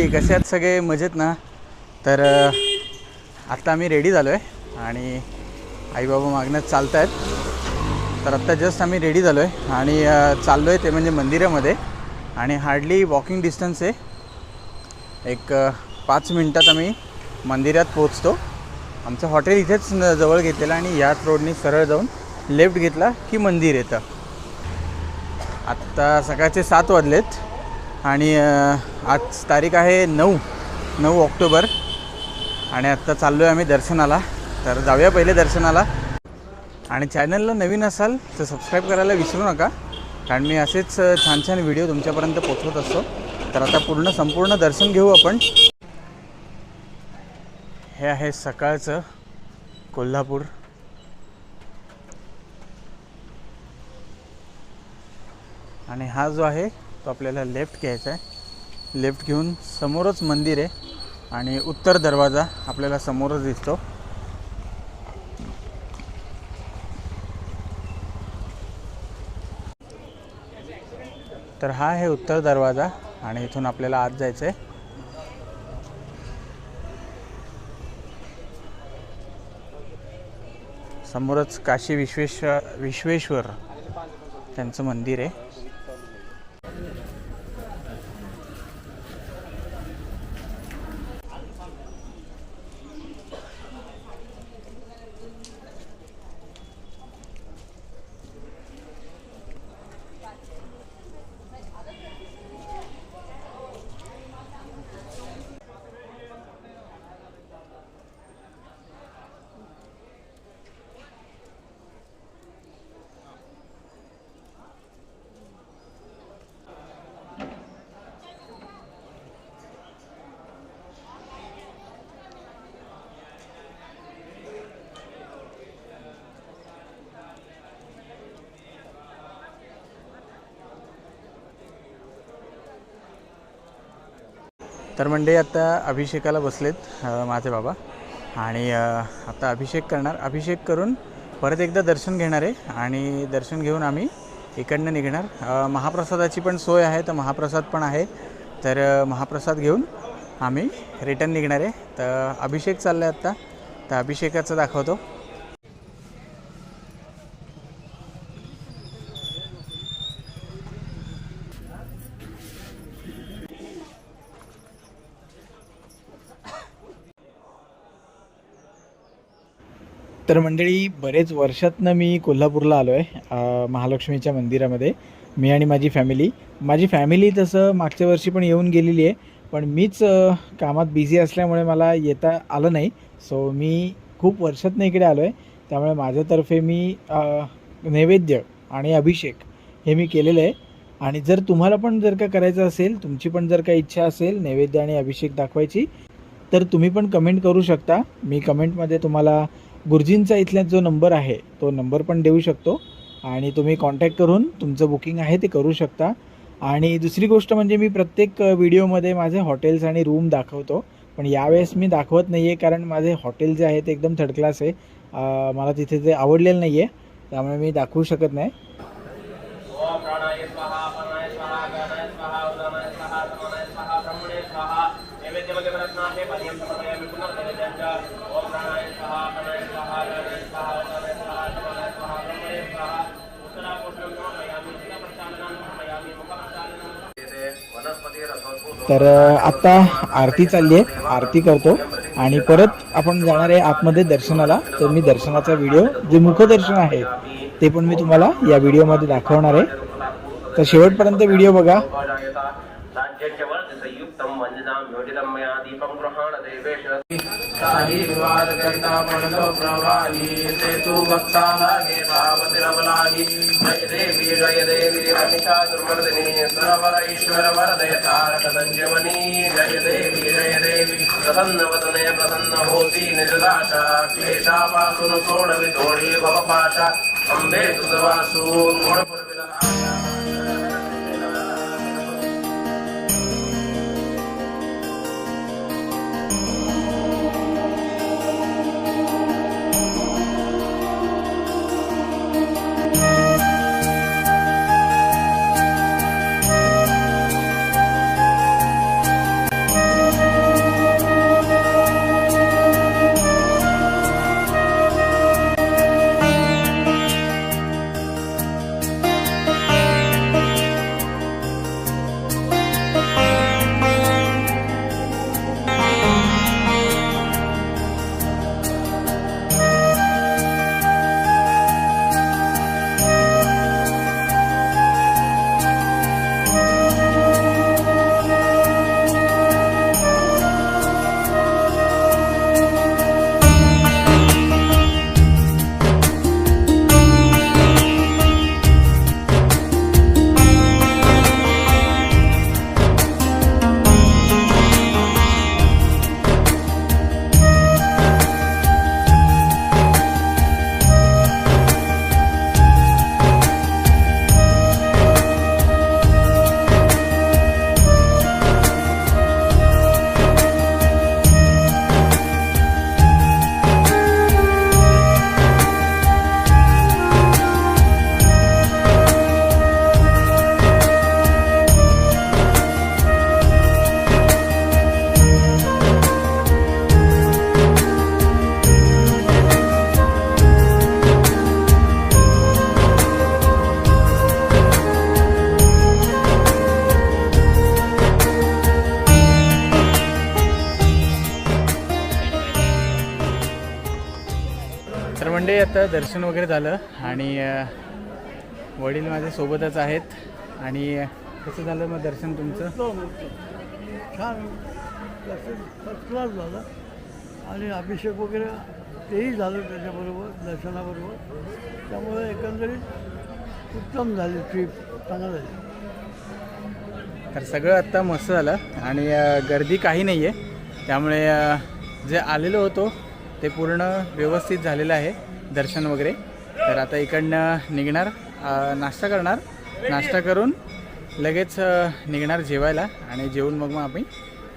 मंडळी कसे आहेत सगळे? मजेत ना? तर आत्ता आम्ही रेडी झालो आहे आणि आईबाबा मागण्यात चालत आहेत तर आत्ता जस्ट आम्ही रेडी झालो आहे आणि चाललो आहे ते म्हणजे मंदिरामध्ये. आणि हार्डली वॉकिंग डिस्टन्स आहे. एक पाच मिनटात आम्ही मंदिरात पोचतो आमचं हॉटेल इथेच जवळ घेतलेलं आणि याच रोडनी सरळ जाऊन लेफ्ट घेतला की मंदिर येतं. आत्ता सकाळचे सात वाजलेत. आणि आज तारीख आहे नऊ नऊ ऑक्टोबर. आणि आत्ता चाललो आहे आम्ही दर्शनाला. तर जाऊया पहिले दर्शनाला. आणि चॅनलला नवीन असाल तर सबस्क्राईब करायला विसरू नका. कारण मी असेच छान छान व्हिडिओ तुमच्यापर्यंत पोचवत असतो. तर आता पूर्ण संपूर्ण दर्शन घेऊ आपण. हे आहे सकाळचं कोल्हापूर. आणि हा जो आहे तो आपल्याला लेफ्ट घ्यायचा आहे. लेफ्ट घेऊन समोरच मंदिर आहे आणि उत्तर दरवाजा आपल्याला समोरच दिसतो. तर हा आहे उत्तर दरवाजा आणि इथून आपल्याला आत जायचं आहे. समोरच काशी विश्वेश्वर विश्वेश्वर त्यांचं मंदिर आहे. तर म्हणजे आता अभिषेकाला बसलेत माझे बाबा. आणि आता अभिषेक करणार. अभिषेक करून परत एकदा दर्शन घेणार आहे. आणि दर्शन घेऊन आम्ही इकडनं निघणार. महाप्रसादाची पण सोय आहे तर महाप्रसाद पण आहे. तर महाप्रसाद घेऊन आम्ही रिटर्न निघणार आहे. तर अभिषेक चालला आहे आत्ता तर अभिषेकाचं दाखवतो. तर मंडळी बरेच वर्षातनं मी कोल्हापूरला आलो आहे महालक्ष्मीच्या मंदिरामध्ये मी आणि माझी फॅमिली माझी फॅमिली तसं मागच्या वर्षी पण येऊन गेलेली आहे पण मीच कामात बिझी असल्यामुळे मला येता आलं नाही. सो मी खूप वर्षातनं इकडे आलो आहे त्यामुळे माझ्यातर्फे मी नैवेद्य आणि अभिषेक हे मी केलेलं आहे. आणि जर तुम्हाला पण जर का करायचं असेल तुमची पण जर का इच्छा असेल नैवेद्य आणि अभिषेक दाखवायची तर तुम्ही पण कमेंट करू शकता. मी कमेंटमध्ये तुम्हाला गुरुजींचा इथला जो नंबर आहे तो नंबर पण देऊ शकतो. आणि तुम्ही कॉन्टॅक्ट करून तुमचं बुकिंग आहे ते करू शकता. आणि दुसरी गोष्ट म्हणजे मी प्रत्येक व्हिडिओमध्ये माझे हॉटेल्स आणि रूम दाखवतो. पण यावेळेस मी दाखवत नाही आहे कारण माझे हॉटेल जे आहे ते एकदम थर्ड क्लास आहे. मला तिथे ते आवडलेलं नाही आहे त्यामुळे मी दाखवू शकत नाही. तर आत्ता आरती चालली आहे. आरती करतो. आणि परत आपण जाणार आहे आतमध्ये दर्शनाला. तर मी दर्शनाचा व्हिडिओ जे मुखदर्शन आहे ते पण मी तुम्हाला या व्हिडिओमध्ये दाखवणार आहे. तर शेवटपर्यंत व्हिडिओ बघा. जायता राज्यस्य वर्ष संयुक्तं वंदितां योजितं मया दीपं गृहाण देवेश साहि विवादकर्ता प्रणतो प्रवाही सेतु वत्सालागे पावतिरवलागी जय देवी जय देवी रमिका दुर्मर्दिनी सुरवर ईश्वर वरदय तारक संजीवनी जय देवी जय देवी प्रसन्न वदने प्रसन्न होती निर्दाशा क्लेशापासून सोडवी थोडी भवपाशा अंबे तुझवासून गुणपुरविला तर आता दर्शन वगैरे झालं आणि वडील माझ्या सोबतच आहेत आणि कसं झालं मग दर्शन तुमचं? छान. फर्स्ट क्लास झाला. आणि अभिषेक वगैरे तेही झालं त्याच्याबरोबर दर्शनाबरोबर. त्यामुळे एकंदरीत उत्तम झाली ट्रिप चांगलं झाली. तर सगळं आत्ता मस्त झालं आणि गर्दी काही नाही आहे त्यामुळे जे आलेलो होतो ते पूर्ण व्यवस्थित झालेलं आहे. दर्शन वगैरे. तर आता इकडनं निघणार नाश्ता करणार. नाश्ता करून लगेच निघणार जेवायला आणि जेवून मग मग आम्ही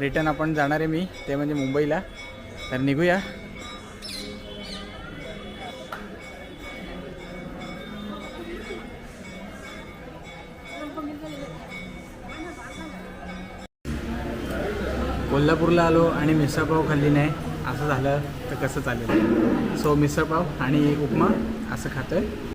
रिटर्न आपण जाणार आहे मी ते म्हणजे मुंबईला. तर निघूया. कोल्हापूरला आलो आणि मिसापाव खाल्ली नाही. असं झालं तर कसं चालेल? सो मिसळपाव आणि उपमा असं खातोय.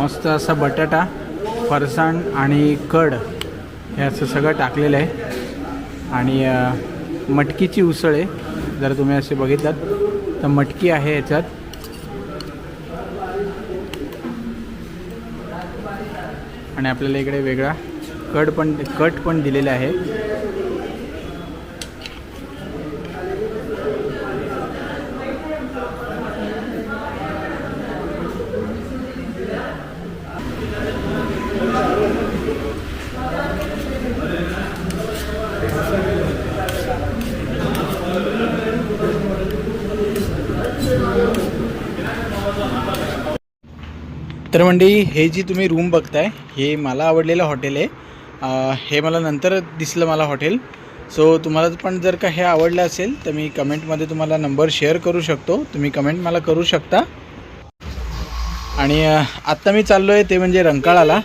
मस्त असा बटाटा फरसाण आणि कड हे असं सगळं टाकलेलं आहे. आणि मटकीची उसळ आहे जर तुम्ही असे बघितलात. तर मटकी आहे याच्यात. आणि आपल्याला इकडे वेगळा कड पण कट पण दिलेला आहे. तर मंडळी हे जी तुम्ही रूम बघताय हे मला आवडलेलं हॉटेल आहे. हे मला नंतर दिसलं मला हॉटेल सो तुम्हाला पण जर का हे आवडलं असेल तर मी कमेंटमध्ये तुम्हाला नंबर शेअर करू शकतो. तुम्ही कमेंट मला करू शकता. आणि आत्ता मी चाललो आहे ते म्हणजे रंकाळाला.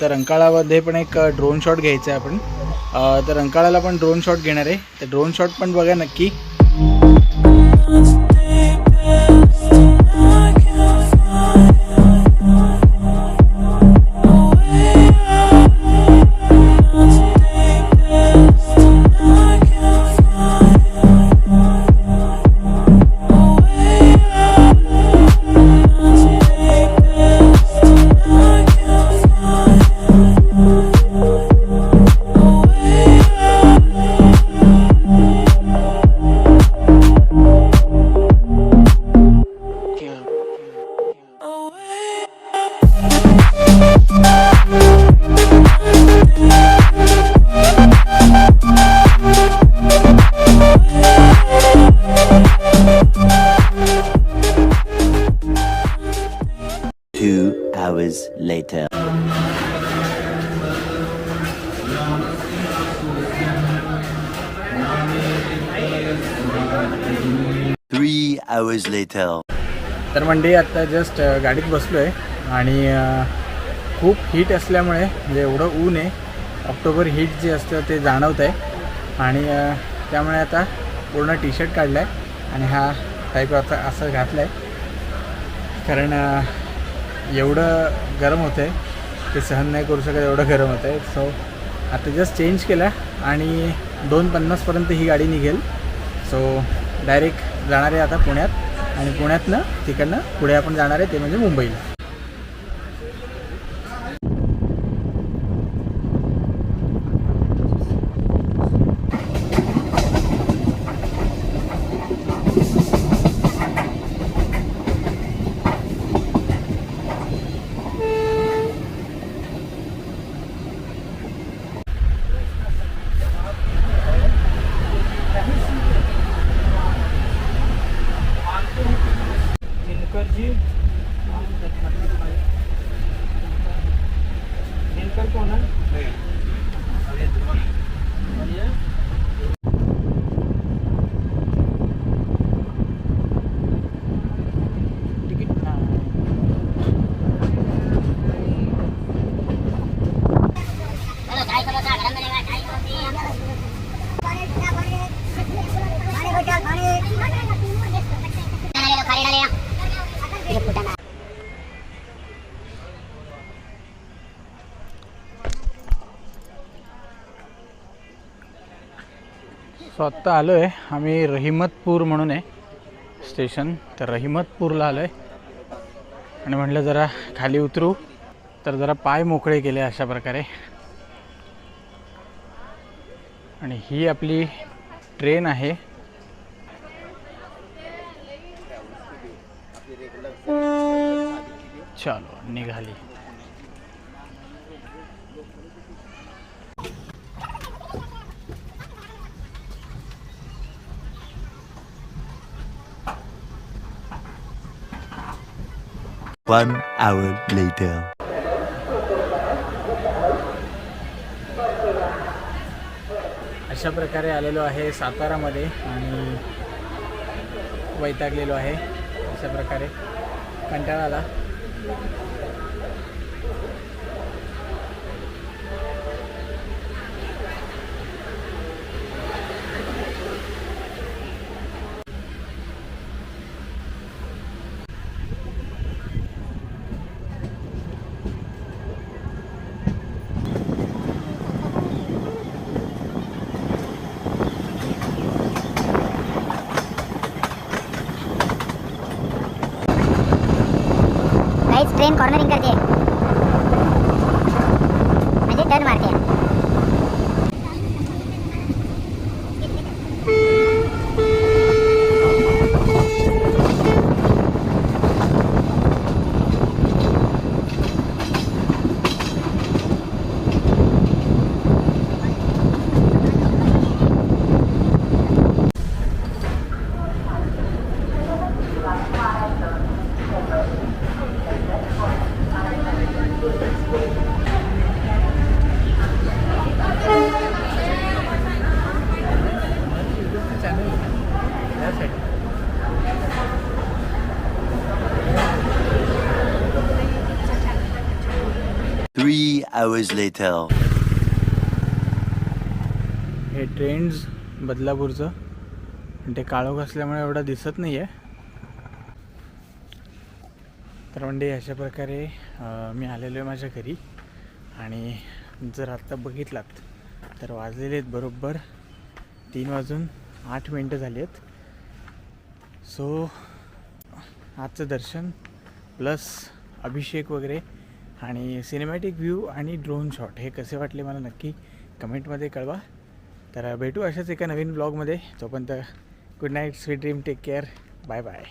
तर रंकाळामध्ये पण एक ड्रोन शॉट घ्यायचा आहे आपण. तर रंकाळाला पण ड्रोन शॉट घेणार आहे. तर ड्रोन शॉट पण बघा नक्की. Three hours later. तर म्हणजे आत्ता जस्ट गाडीत बसलो आहे आणि खूप हीट असल्यामुळे म्हणजे एवढं ऊन आहे ऑक्टोबर हीट जे असतं ते जाणवत आहे आणि त्यामुळे आता पूर्ण टी शर्ट काढला आहे आणि हा टाईप आता असं घातलं आहे कारण एवढं गरम होतं आहे ते सहन नाही करू शकत एवढं गरम होतं आहे सो आता जस्ट चेंज केला आणि दोन पन्नासपर्यंत ही गाडी निघेल. सो डायरेक्ट जाणार आहे आता पुण्यात आणि पुण्यातनं तिकडनं पुढे आपण जाणार आहे ते म्हणजे मुंबईला. सो आत्ता आलो आहे आम्ही रहिमतपूर म्हणून आहे स्टेशन. तर रहिमतपूरला आलो आहे आणि म्हटलं जरा खाली उतरू. तर जरा पाय मोकळे केले अशा प्रकारे. आणि ही आपली ट्रेन आहे. चलो निघाली. One hour later. अशा प्रकारे आलेलो आहे सातारामध्ये आणि वैतागलेलो आहे अशा प्रकारे कंटाळा आला कॉर्नरिंग करते. म्हणजे टर्न मारते Three hours later. हे ट्रेंड्स बदलापूरचं. पण ते काळोख असल्यामुळे एवढं दिसत नाही आहे तर म्हणजे अशा प्रकारे मी आलेलो आहे माझ्या घरी. आणि जर आत्ता बघितलात तर वाजलेले आहेत बरोबर तीन वाजून आठ मिनटं झाली आहेत सो आजचं दर्शन प्लस अभिषेक वगैरे आणि सिनेमॅटिक व्ह्यू आणि ड्रोन शॉट हे कसे वाटले मला नक्की कमेंटमध्ये कळवा. तर भेटू अशाच एका नवीन ब्लॉगमध्ये तोपर्यंत good night sweet dream take care bye bye